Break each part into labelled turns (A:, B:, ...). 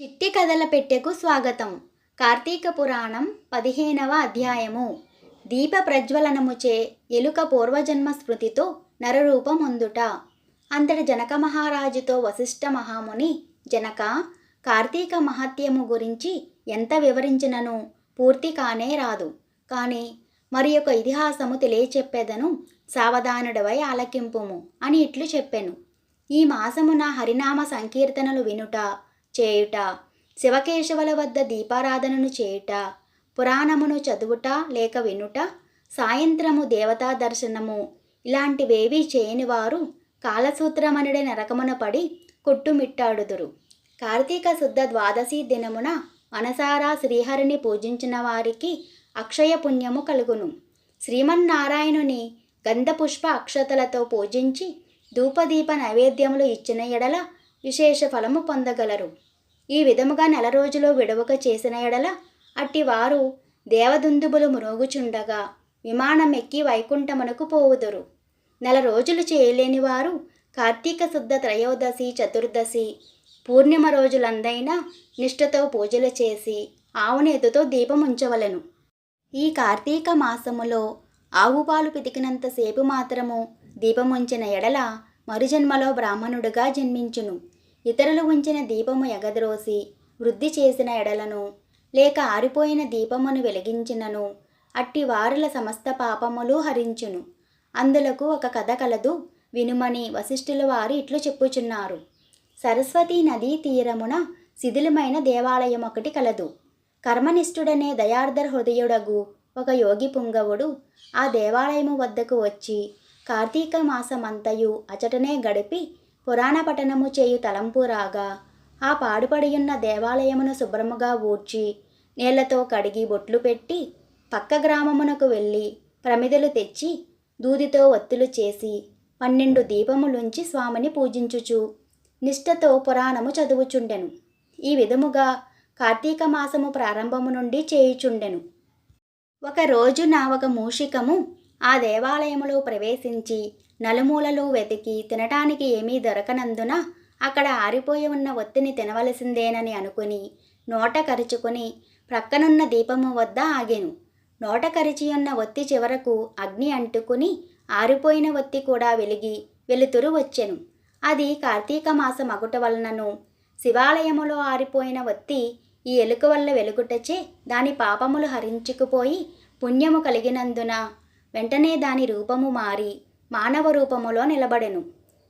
A: చిట్టి కథల పెట్టెకు స్వాగతం. కార్తీక పురాణం పదిహేనవ అధ్యాయము. దీప ప్రజ్వలనముచే ఎలుక పూర్వజన్మ స్మృతితో నరరూపమొందుట అంతటి జనక మహారాజుతో వశిష్ఠ మహాముని జనక కార్తీక మహత్యము గురించి ఎంత వివరించినను పూర్తి కానే రాదు. కానీ మరి ఒక ఇతిహాసము తెలియచెప్పేదను సావధానుడవై ఆలకింపుము అని ఇట్లు చెప్పెను. ఈ మాసమున హరినామ సంకీర్తనలు వినుట చేయుట శివకేశవుల వద్ద దీపారాధనను చేయుట పురాణమును చదువుట లేక వినుట సాయంత్రము దేవతా దర్శనము ఇలాంటివేవీ చేయని వారు కాలసూత్రమనుడే నరకమున పడి కొట్టుమిట్టాడుదురు. కార్తీక శుద్ధ ద్వాదశి దినమున మనసారా శ్రీహరిని పూజించిన వారికి అక్షయ పుణ్యము కలుగును. శ్రీమన్నారాయణుని గంధపుష్ప అక్షతలతో పూజించి ధూపదీప నైవేద్యములు ఇచ్చిన ఎడల విశేష ఫలము పొందగలరు. ఈ విధముగా నెల రోజులు విడవక చేసిన ఎడల అట్టి వారు దేవదుందుబులు మునోగుచుండగా విమానం ఎక్కి వైకుంఠమునకు పోవుదురు. నెల రోజులు చేయలేని వారు కార్తీక శుద్ధ త్రయోదశి చతుర్దశి పూర్ణిమ రోజులందైనా నిష్ఠతో పూజలు చేసి ఆవునేతుతో దీపం ఉంచవలెను ఈ కార్తీక మాసములో ఆవు పాలు పితికినంతసేపు మాత్రము దీపముంచిన ఎడల మరుజన్మలో బ్రాహ్మణుడుగా జన్మించును. ఇతరులు ఉంచిన దీపము ఎగద్రోసి వృద్ధి చేసిన ఎడలను లేక ఆరిపోయిన దీపమును వెలిగించినను అట్టి వారుల సమస్త పాపములు హరించును. అందులకు ఒక కథ కలదు వినుమని వశిష్ఠుల వారు ఇట్లు చెప్పుచున్నారు. సరస్వతీ నదీ తీరమున శిథిలమైన దేవాలయం ఒకటి కలదు. కర్మనిష్ఠుడనే దయార్ధర్ హృదయుడగు ఒక యోగి పుంగవుడు ఆ దేవాలయము వద్దకు వచ్చి కార్తీక మాసమంతయు అచటనే గడిపి పురాణ పఠనము చేయు తలంపు రాగా ఆ పాడుపడియున్న దేవాలయమును శుభ్రముగా ఊడ్చి నీళ్ళతో కడిగి బొట్లు పెట్టి పక్క గ్రామమునకు వెళ్ళి ప్రమిదలు తెచ్చి దూదితో ఒత్తులు చేసి పన్నెండు దీపములుంచి స్వామిని పూజించుచు నిష్ఠతో పురాణము చదువుచుండెను. ఈ విధముగా కార్తీక మాసము ప్రారంభము నుండి చేయుచుండెను. ఒక రోజున ఒక మూషికము ఆ దేవాలయములో ప్రవేశించి నలుమూలలు వెతికి తినటానికి ఏమీ దొరకనందున అక్కడ ఆరిపోయి ఉన్న ఒత్తిని తినవలసిందేనని అనుకుని నోట కరుచుకుని ప్రక్కనున్న దీపము వద్ద ఆగాను. నోట కరిచి ఉన్న ఒత్తి చివరకు అగ్ని అంటుకుని ఆరిపోయిన ఒత్తి కూడా వెలిగి వెలుతురు వచ్చెను. అది కార్తీక మాసం అగుట వలనను శివాలయములో ఆరిపోయిన ఒత్తి ఈ ఎలుక వల్ల వెలుగుటచే దాని పాపములు హరించుకుపోయి పుణ్యము కలిగినందున వెంటనే దాని రూపము మారి మానవ రూపములో నిలబడెను.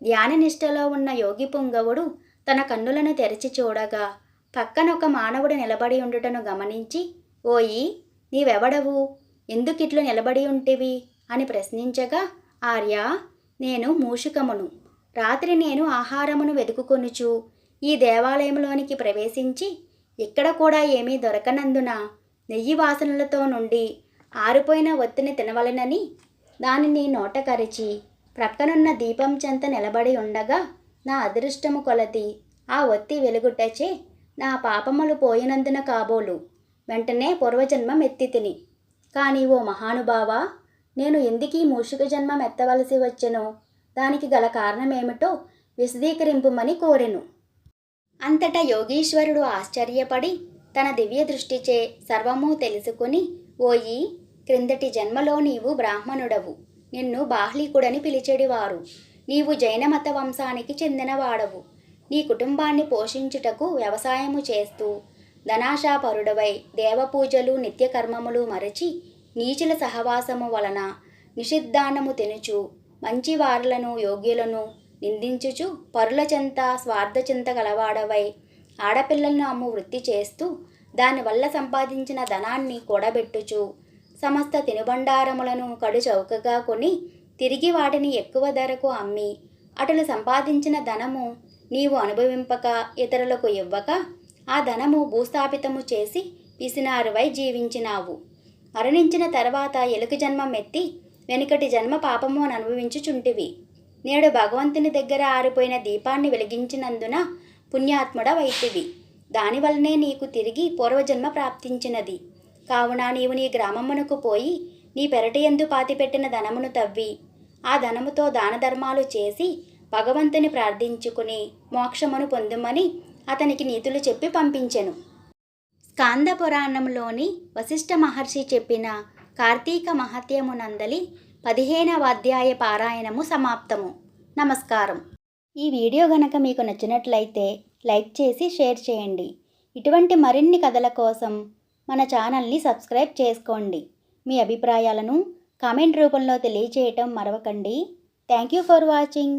A: ధ్యాననిష్టలో ఉన్న యోగి పుంగవుడు తన కన్నులను తెరిచి చూడగా పక్కన ఒక మానవుడు నిలబడి ఉండుటను గమనించి ఓయి నీవెవడవు? ఎందుకిట్లు నిలబడి ఉంటివి? అని ప్రశ్నించగా ఆర్య నేను మూషికమును. రాత్రి నేను ఆహారమును వెతుకుకొనుచు ఈ దేవాలయంలోనికి ప్రవేశించి ఇక్కడ కూడా ఏమీ దొరకనందున నెయ్యి వాసనలతో నుండి ఆరిపోయిన ఒత్తిని తినవలెనని దానిని నోట కరిచి ప్రక్కనున్న దీపం చెంత నిలబడి ఉండగా నా అదృష్టము కొలది ఆ ఒత్తి వెలుగుటచే నా పాపములు పోయినందున కాబోలు. వెంటనే పూర్వజన్మం ఎత్తి తిని. కానీ ఓ మహానుభావా నేను ఎందుకీ మూషిక జన్మం ఎత్తవలసి వచ్చెను? దానికి గల కారణమేమిటో విశదీకరింపుమని కోరెను. అంతటా యోగీశ్వరుడు ఆశ్చర్యపడి తన దివ్య దృష్టిచే సర్వము తెలుసుకుని ఓయి క్రిందటి జన్మలో నీవు బ్రాహ్మణుడవు. నిన్ను బాహ్లీకుడని పిలిచెడివారు. నీవు జైనమత వంశానికి చెందినవాడవు. నీ కుటుంబాన్ని పోషించుటకు వ్యవసాయము చేస్తూ ధనాశాపరుడవై దేవపూజలు నిత్యకర్మములు మరచి నీచుల సహవాసము వలన నిషిద్ధానము తినుచు మంచివారులను యోగ్యులను నిందించుచు పరుల చెంత స్వార్థచింత గలవాడవై ఆడపిల్లలను అమ్ము వృత్తి చేస్తూ దానివల్ల సంపాదించిన ధనాన్ని కూడబెట్టుచు సమస్త తినుబండారములను కడు చౌకగా కొని తిరిగి వాటిని ఎక్కువ ధరకు అమ్మి అటులు సంపాదించిన ధనము నీవు అనుభవింపక ఇతరులకు ఇవ్వక ఆ ధనము భూస్థాపితము చేసి పిసినారువై జీవించినావు. మరణించిన తర్వాత ఎలుక జన్మమెత్తి వెనుకటి జన్మ పాపము అని అనుభవించుచుంటివి. నేడు భగవంతుని దగ్గర ఆరిపోయిన దీపాన్ని వెలిగించినందున పుణ్యాత్ముడ వైతివి దానివల్లనే నీకు తిరిగి పూర్వజన్మ ప్రాప్తించినది. కావున నీవు నీ గ్రామమునకు పోయి నీ పెరటియందు పాతిపెట్టిన ధనమును తవ్వి ఆ ధనముతో దానధర్మాలు చేసి భగవంతుని ప్రార్థించుకుని మోక్షమును పొందుమని అతనికి నీతులు చెప్పి పంపించెను. స్కాంద పురాణంలోని వశిష్ఠ మహర్షి చెప్పిన కార్తీక మహత్యమునందలి పదిహేనవ అధ్యాయ పారాయణము సమాప్తము. నమస్కారం. ఈ వీడియో గనక మీకు నచ్చినట్లయితే లైక్ చేసి షేర్ చేయండి. ఇటువంటి మరిన్ని కథల కోసం మన ఛానల్ని సబ్స్క్రైబ్ చేసుకోండి. మీ అభిప్రాయాలను కామెంట్ రూపంలో తెలియచేయటం మరవకండి. Thank you for watching.